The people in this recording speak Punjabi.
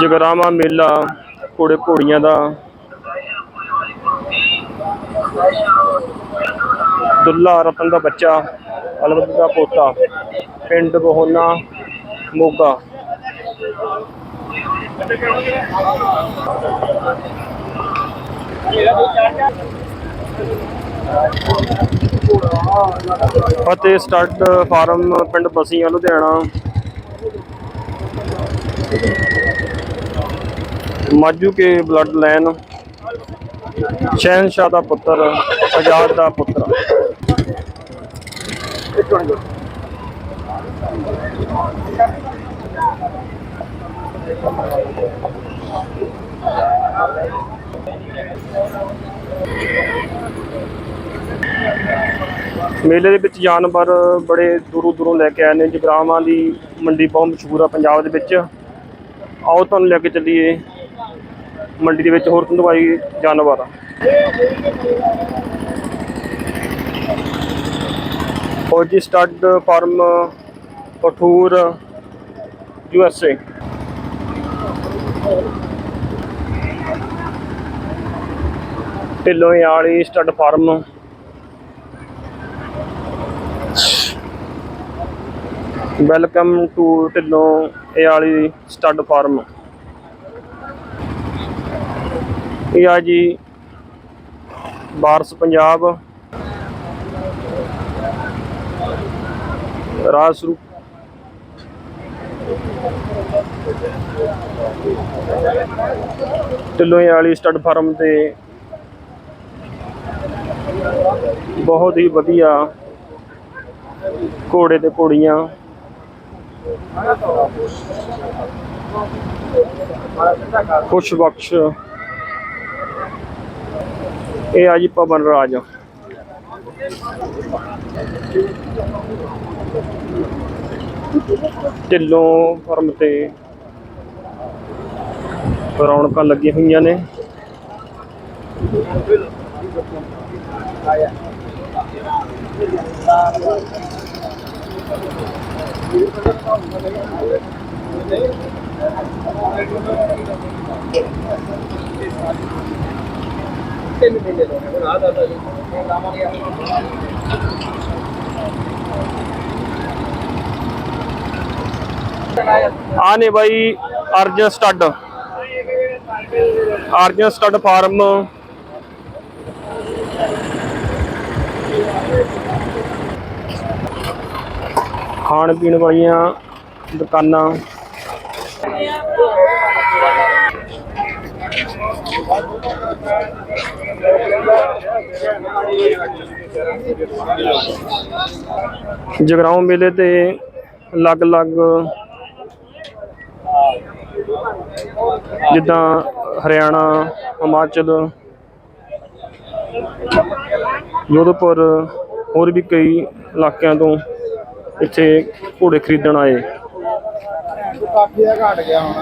ਜਗਰਾਵਾ ਮੇਲਾ, ਘੋੜੇ ਘੋੜੀਆਂ ਦਾ। ਦੁੱਲਾ ਰਤਨ ਦਾ ਬੱਚਾ, ਅਲਵਦ ਦਾ ਪੋਤਾ, ਪਿੰਡ ਬਹੋਨਾ, ਮੋਗਾ। ਅਤੇ ਸਟੱਡ ਫਾਰਮ ਪਿੰਡ ਬਸੀਆਂ, ਲੁਧਿਆਣਾ। ਮਾਜੂ ਕੇ ਬਲੱਡ ਲਾਈਨ। ਸ਼ਹਿਨशाह ਦਾ ਪੁੱਤਰ, ਆਜ਼ਾਦ ਦਾ ਪੁੱਤਰ। ਮੇਲੇ ਦੇ ਵਿੱਚ ਜਾਨਵਰ ਬੜੇ ਦੂਰੋਂ ਦੂਰੋਂ ਲੈ ਕੇ ਆਏ ਨੇ, ਜਗਰਾਵਾਂ ਦੀ ਮੰਡੀ ਬਹੁਤ ਮਸ਼ਹੂਰ ਆ ਪੰਜਾਬ ਦੇ ਵਿੱਚ। ਆਓ ਤੁਹਾਨੂੰ ਲੈ ਕੇ ਚੱਲੀਏ, ਮੰਡੀ ਦੇ ਵਿੱਚ ਹੋਰ ਦਵਾਈ ਜਾਨਵਰ ਆ। ਫੌਜੀ ਸਟੱਡ ਫਾਰਮ ਪਠੂਰ, ਯੂ ਐਸ ਏ। ਢਿੱਲੋਂ ਵਾਲੀ stud farm welcome to Dhillon, ਇਹ ਵਾਲੀ ਸਟੱਡ ਫਾਰਮ। ਇਹ ਆ ਜੀ, ਬਾਰਸ ਪੰਜਾਬ। ਰਾਸਰੂ ਢਿੱਲੋਂ ਵਾਲੀ ਸਟੱਡ ਫਾਰਮ ਤੇ ਬਹੁਤ ਹੀ ਵਧੀਆ ਘੋੜੇ ਤੇ ਘੋੜੀਆਂ ਖੁਸ਼ ਬਖਸ਼। ਇਹ ਆ ਜੀ ਪਵਨ ਰਾਜ। ਢਿੱਲੋਂ ਫਰਮ ਤੇ ਰੌਣਕਾਂ ਲੱਗੀਆਂ ਹੋਈਆਂ ਨੇ। ਆ ਨੇ ਬਾਈ Arjan stud. Arjan stud farm ਖਾਣ ਪੀਣ ਵਾਲੀਆਂ ਦੁਕਾਨਾਂ। ਜਗਰਾਉਂ ਮੇਲੇ ਤੇ ਅਲੱਗ-ਅਲੱਗ ਜਿੱਦਾਂ ਹਰਿਆਣਾ, ਹਿਮਾਚਲ ਜੋਧਪੁਰ ਹੋਰ ਵੀ ਕਈ ਇਲਾਕਿਆਂ ਤੋਂ ਇੱਥੇ ਘੋੜੇ ਖਰੀਦਣ ਆਏ। ਕਾਫੀ ਘਟ ਗਿਆ ਹੋਣਾ।